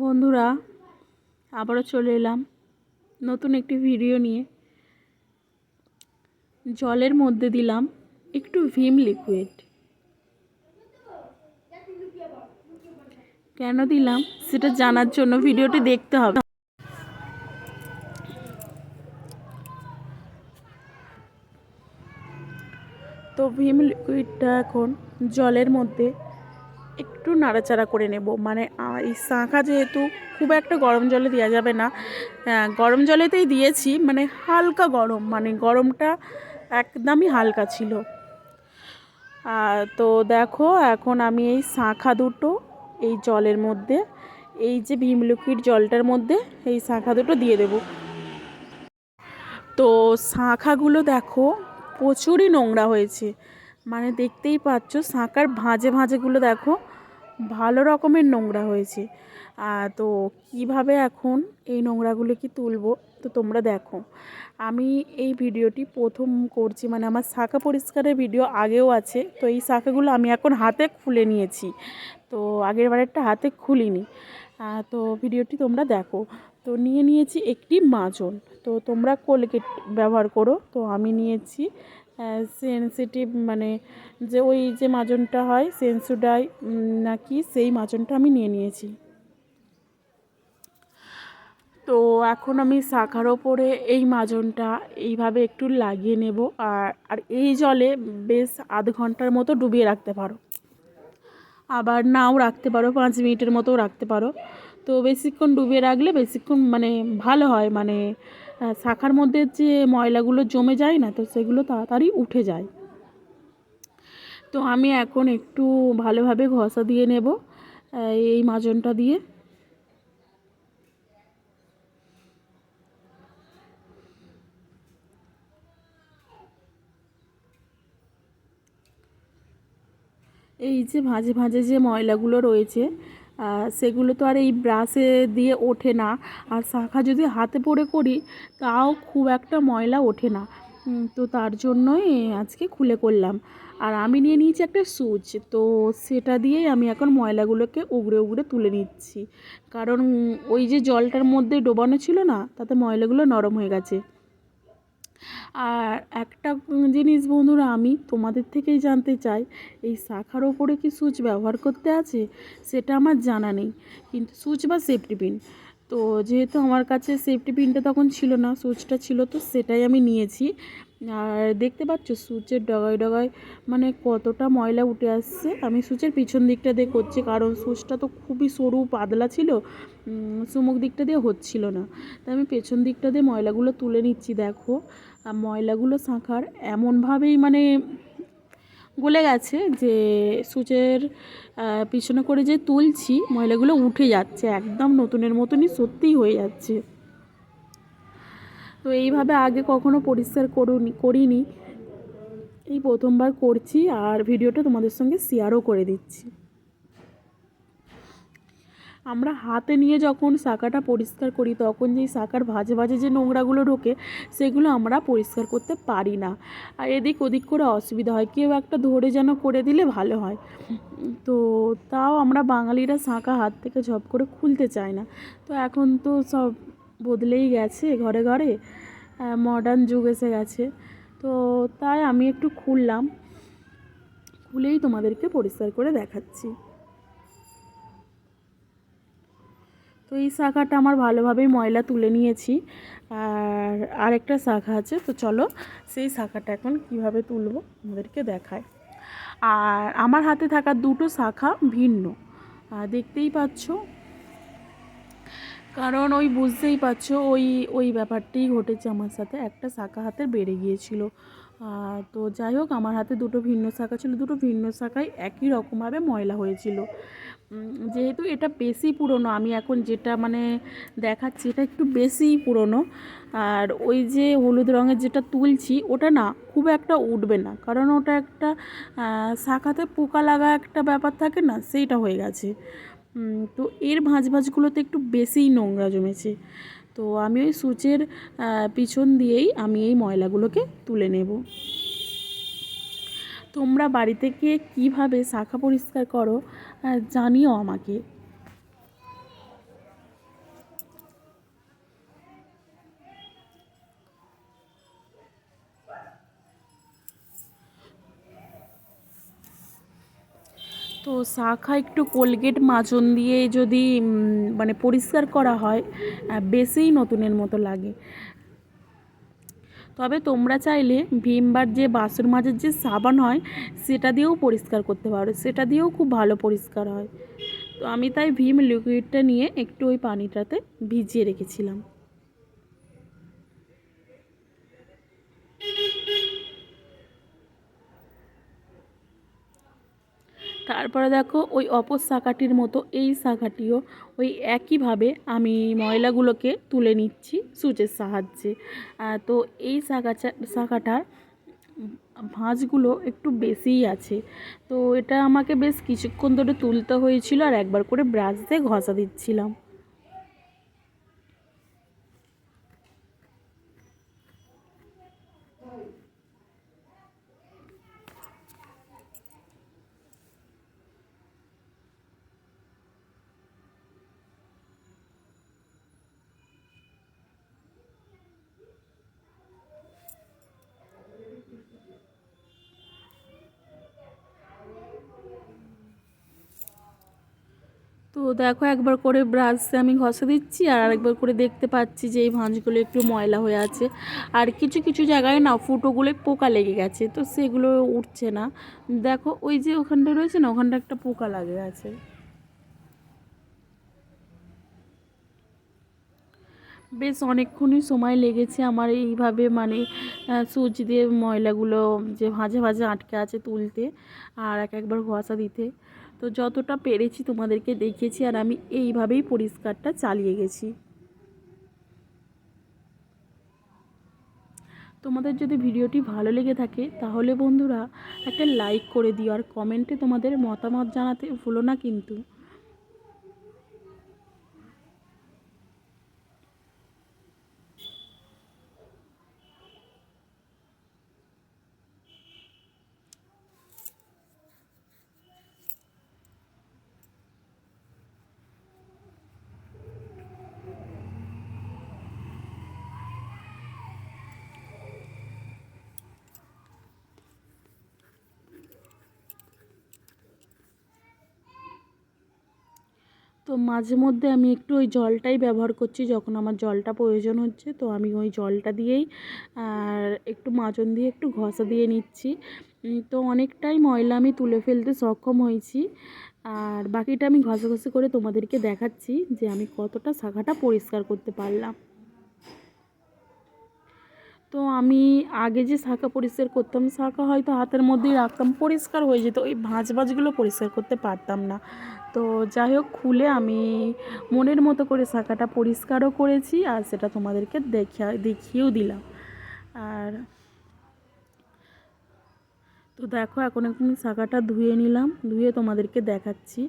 বন্ধুরা, আবারও চলে এলাম নতুন একটি ভিডিও নিয়ে। জলের মধ্যে দিলাম একটু ভিম লিকুইড কেন দিলাম? সেটা জানার জন্য ভিডিওটি দেখতে হবে। তো ভিম লিকুইডটা এখন জলের মধ্যে একটু নাড়াচাড়া করে নেব। মানে এই শাঁখা যেহেতু খুব একটা গরম জলে দেওয়া যাবে না গরম জলেতেই দিয়েছি মানে হালকা গরম মানে গরমটা একদমই হালকা ছিল। তো দেখো, এখন আমি এই শাঁখা দুটো এই জলের মধ্যে, এই যে ভীম লিকুইড জলটার মধ্যে এই শাঁখা দুটো দিয়ে দেবো। তো শাঁখাগুলো দেখো, প্রচুরই নোংরা হয়েছে। মানে দেখতেই পাচ্ছ শাঁখার ভাঁজে ভাঁজেগুলো দেখো, ভালো রকমের নোংরা হয়েছে। তো কীভাবে এখন এই নোংরাগুলো কি তুলবো, তো তোমরা দেখো। আমি এই ভিডিওটি প্রথম করছি মানে আমার শাখা পরিষ্কারের ভিডিও আগেও আছে, তো এই শাখাগুলো আমি এখন হাতে খুলে নিয়েছি। তো আগের বারেরটা হাতে খুলিনি। তো ভিডিওটি তোমরা দেখো। তো নিয়ে নিয়েছি একটি মাজন, তো তোমরা কোলগেট ব্যবহার করো। তো আমি নিয়েছি সেন্সিটিভ মানে যে ওই যে মাজনটা হয় সেন্সুডাই নাকি সেই মাজনটা আমি নিয়ে নিয়েছি। তো এখন আমি শাখার ওপরে এই মাজনটা এইভাবে একটু লাগিয়ে নেব আর আর এই জলে বেশ আধ ঘণ্টার মতো ডুবিয়ে রাখতে পারো। আবার নাও রাখতে পারো, পাঁচ মিনিটের মতো রাখতে পারো। তো বেশিক্ষণ ডুবিয়ে রাখলে বেশিক্ষণ মানে ভালো হয় মানে শাখার মধ্যে যে ময়লাগুলো জমে যায় না, তো সেগুলো তাড়াতাড়ি উঠে যায়। তো আমি এখন একটু ভালোভাবে ঘষা দিয়ে নেব, এই মাজনটা দিয়ে। এই যে ভাঁজে ভাঁজে যে ময়লাগুলো রয়েছে সেগুলো তো আর এই ব্রাশে দিয়ে ওঠে না। আর শাখা যদি হাতে পড়ে করি, তাও খুব একটা ময়লা ওঠে না। তো তার জন্যই আজকে খুলে করলাম। আর আমি নিয়ে নিয়েছি একটা সুচ, তো সেটা দিয়েই আমি এখন ময়লাগুলোকে উগড়ে উগড়ে তুলে নিচ্ছি। কারণ ওই যে জলটার মধ্যে ডোবানো ছিল না, তাতে ময়লাগুলো নরম হয়ে গেছে। আর একটা জিনিস বন্ধুরা, আমি তোমাদের থেকেই জানতে চাই, এই শাখার ওপরে কি সুচ ব্যবহার করতে আছে? সেটা আমার জানা নেই। কিন্তু সুচ বা সেফটি পিন তো যেহেতু আমার কাছে সেফটি পিনটা তখন ছিল না, সুচটা ছিল তো সেটাই আমি নিয়েছি। আর দেখতে পাচ্ছ সুচের ডগায় ডগায় মানে কতটা ময়লা উঠে আসছে। আমি সুচের পিছন দিকটা দিয়ে করছি, কারণ সুচটা তো খুবই সরু, পাতলা ছিল সুমুখ দিকটা দিয়ে হচ্ছিল না। তাই আমি পেছন দিকটা দিয়ে ময়লাগুলো তুলে নিচ্ছি, দেখো। আর ময়লাগুলো শাঁখার এমনভাবেই মানে গলে গেছে যে সুচের পিছনে করে যে তুলছি, ময়লাগুলো উঠে যাচ্ছে, একদম নতুনের মতনই সত্যিই হয়ে যাচ্ছে। তো এইভাবে আগে কখনো পরিষ্কার করুনি, করিনি। এই প্রথমবার করছি আর ভিডিওটা তোমাদের সঙ্গে শেয়ারও করে দিচ্ছি। আমরা হাতে নিয়ে যখন শাখাটা পরিষ্কার করি, তখন যেই শাখার ভাজে ভাজে যে নোংরাগুলো ঢোকে, সেগুলো আমরা পরিষ্কার করতে পারি না। আর এদিক ওদিক করে অসুবিধা হয়, কেউ একটা ধরে যেন করে দিলে ভালো হয়। তো তাও আমরা বাঙালিরা শাঁখা হাত থেকে ঝপ করে খুলতে চায় না। তো এখন তো সব বদলেই গেছে ঘরে ঘরে মডার্ন যুগ এসে গেছে। তো তাই আমি একটু খুললাম, খুলেই তোমাদেরকে পরিষ্কার করে দেখাচ্ছি। তো এই শাখাটা আমার ভালোভাবেই ময়লা তুলে নিয়েছি, আর আরেকটা শাখা আছে, তো চলো সেই শাখাটা এখন কীভাবে তুলবো আমাদেরকে দেখায়। আর আমার হাতে থাকা দুটো শাখা ভিন্ন দেখতেই পাচ্ছ কারণ ওই বুঝতেই পারছ, ওই ওই ব্যাপারটাই ঘটেছে আমার সাথে। একটা শাখা হাতের বেড়ে গিয়েছিল। তো যাই হোক, আমার হাতে দুটো ভিন্ন শাখা ছিল। দুটো ভিন্ন শাখায় একই রকমভাবে ময়লা হয়েছিল। যেহেতু এটা বেশি পুরনো, আমি এখন যেটা মানে দেখাচ্ছি, এটা একটু বেশিই পুরনো। আর ওই যে হলুদ রঙের যেটা তুলছি, ওটা না খুব একটা উঠবে না। কারণ ওটা একটা শাখাতে পোকা লাগা একটা ব্যাপার থাকে না, সেইটা হয়ে গেছে। তো এর ভাঁজ ভাঁজগুলোতে একটু বেশিই নোংরা জমেছে। তো আমি ওই সুচের পিছন দিয়েই আমি এই ময়লাগুলোকে তুলে নেব। তোমরা বাড়িতে গিয়ে কীভাবে শাখা পরিষ্কার করো জানিও আমাকে। তো শাখা একটু কোলগেট মাজন দিয়ে যদি মানে পরিষ্কার করা হয় বেশিই নতুনের মতো লাগে। তবে তোমরা চাইলে ভীমবার যে বাসন মাজার যে সাবান হয়, সেটা দিয়েও পরিষ্কার করতে পারো। সেটা দিয়েও খুব ভালো পরিষ্কার হয়। তো আমি তাই ভীম লিকুইডটা নিয়ে একটু ওই পানিটাতে ভিজিয়ে রেখেছিলাম। তারপরে দেখো ওই অপর শাখাটির মতো এই শাখাটিও ওই একইভাবে আমি ময়লাগুলোকে তুলে নিচ্ছি সুচের সাহায্যে। তো এই শাখা শাখাটার ভাঁজগুলো একটু বেশিই আছে। তো এটা আমাকে বেশ কিছুক্ষণ ধরে তুলতে হয়েছিল আর একবার করে ব্রাশ দিয়ে ঘষা দিচ্ছিলাম। তো দেখো একবার করে ব্রাশ আমি ঘষে দিচ্ছি আর আরেকবার করে দেখতে পাচ্ছি যে এই ভাঁজগুলো একটু ময়লা হয়ে আছে। আর কিছু কিছু জায়গায় না ফুটোগুলো পোকা লেগে গেছে, তো সেগুলো উঠছে না। দেখো ওই যে ওখানটা রয়েছে না, ওখানটা একটা পোকা লাগে আছে। বেশ অনেকক্ষণই সময় লেগেছে আমার এইভাবে মানে সুচ দিয়ে ময়লাগুলো যে ভাঁজে ভাঁজে আটকে আছে তুলতে আর এক একবার ঘষা দিতে। তো যতটা পেরেছি তোমাদেরকে দেখিয়েছি আর আমি এইভাবেই পরিষ্কারটা চালিয়ে গেছি। তোমাদের যদি ভিডিওটি ভালো লেগে থাকে, তাহলে বন্ধুরা একটা লাইক করে দিও আর কমেন্টে তোমাদের মতামত জানাতে ভুলো না কিন্তু। তো মাঝে মধ্যে আমি একটু ওই জলটাই ব্যবহার করছি যখন আমার জলটা প্রয়োজন হচ্ছে। তো আমি ওই জলটা দিয়েই আর একটু মাজন দিয়ে একটু ঘষা দিয়ে নিচ্ছি। তো অনেকটাই ময়লা আমি তুলে ফেলতে সক্ষম হয়েছি। আর বাকিটা আমি ঘষাঘষি করে তোমাদেরকে দেখাচ্ছি যে আমি কতটা শাখাটা পরিষ্কার করতে পারলাম। তো আমি আগে যে শাঁখা পরিষ্কার করতাম, শাঁখা হয়তো হাতের মধ্যেই রাখতাম, পরিষ্কার হয়ে যেত। ওই ভাঁজ ভাঁজগুলো পরিষ্কার করতে পারতাম না। তো যাই হোক, খুলে আমি মনের মতো করে শাঁখাটা পরিষ্কারও করেছি আর সেটা তোমাদেরকে দেখে দেখিয়েও দিলাম। আর তো দেখো, এখন এখন শাখাটা ধুয়ে নিলাম, ধুয়ে তোমাদেরকে দেখাচ্ছি।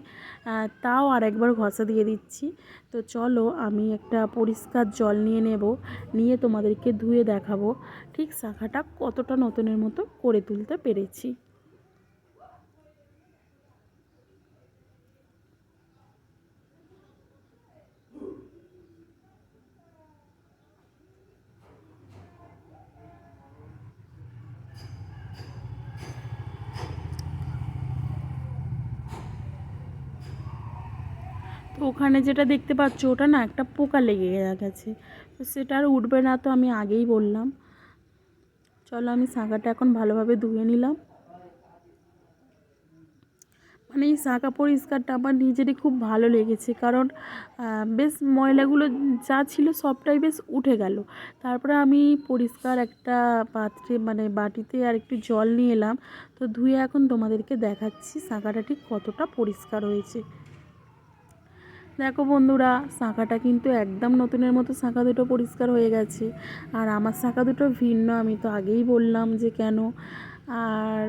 তাও আর একবার ঘষা দিয়ে দিচ্ছি। তো চলো, আমি একটা পরিষ্কার জল নিয়ে নেব, নিয়ে তোমাদেরকে ধুয়ে দেখাবো, ঠিক শাখাটা কতটা নতুনের মতো করে তুলতে পেরেছি। ওখানে যেটা দেখতে পাচ্ছ, ওটা না একটা পোকা লেগে গেছে। তো সেটা আর উঠবে না তো আমি আগেই বললাম। চলো আমি শাঁখাটা এখন ভালোভাবে ধুয়ে নিলাম। মানে এই শাঁখা পরিষ্কারটা আমার নিজেরই খুব ভালো লেগেছে, কারণ বেশ ময়লাগুলো যা ছিল সবটাই বেশ উঠে গেল। তারপরে আমি পরিষ্কার একটা পাত্রে মানে বাটিতে আর একটু জল নিয়ে এলাম। তো ধুয়ে এখন তোমাদেরকে দেখাচ্ছি শাঁখাটা ঠিক কতটা পরিষ্কার হয়েছে। দেখো বন্ধুরা, শাঁখাটা কিন্তু একদম নতুনের মতো শাঁখা দুটো পরিষ্কার হয়ে গেছে। আর আমার শাঁখা দুটো ভিন্ন, আমি তো আগেই বললাম যে কেন? আর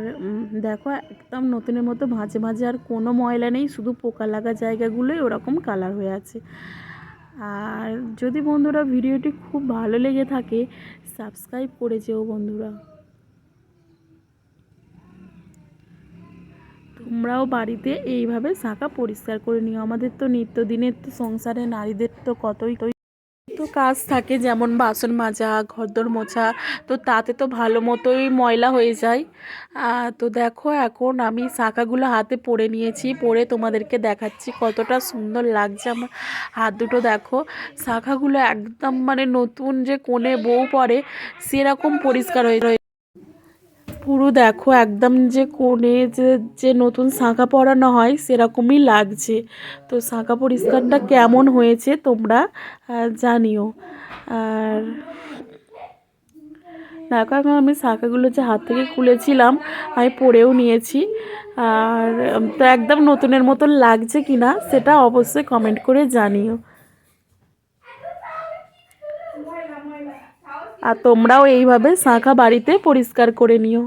দেখো একদম নতুনের মতো ভাঁজে ভাঁজে আর কোনো ময়লা নেই, শুধু পোকা লাগা জায়গাগুলোই ওরকম কালার হয়ে আছে। আর যদি বন্ধুরা ভিডিওটি খুব ভালো লেগে থাকে সাবস্ক্রাইব করে যেও বন্ধুরা। তোমরাও বাড়িতে এইভাবে শাঁখা পরিষ্কার করে নিও। আমাদের তো নিত্যদিনের তো সংসারে নারীদের তো কতই তো কাজ থাকে, যেমন বাসন মাজা, ঘরদোর মোছা, তো তাতে তো ভালো মতোই ময়লা হয়ে যায়। তো দেখো এখন আমি শাঁখাগুলো হাতে পরে নিয়েছি, পরে তোমাদেরকে দেখাচ্ছি কতটা সুন্দর লাগছে আমার হাত দুটো। দেখো শাঁখাগুলো একদম মানে নতুন যে কোণে বউ পরে, সেরকম পরিষ্কার হয়ে পুরো দেখো একদম যে কোণে যে যে নতুন শাঁখা পরানো হয় সেরকমই লাগছে। তো শাঁখা পরিষ্কারটা কেমন হয়েছে তোমরা জানিও। আর দেখো, এখন আমি শাঁখাগুলো যে হাত থেকে খুলেছিলাম, আমি পরেও নিয়েছি। আর তো একদম নতুনের মতন লাগছে কি না সেটা অবশ্যই কমেন্ট করে জানিও। আর তোমরাও এইভাবে শাঁখা বাড়িতে পরিষ্কার করে নিও।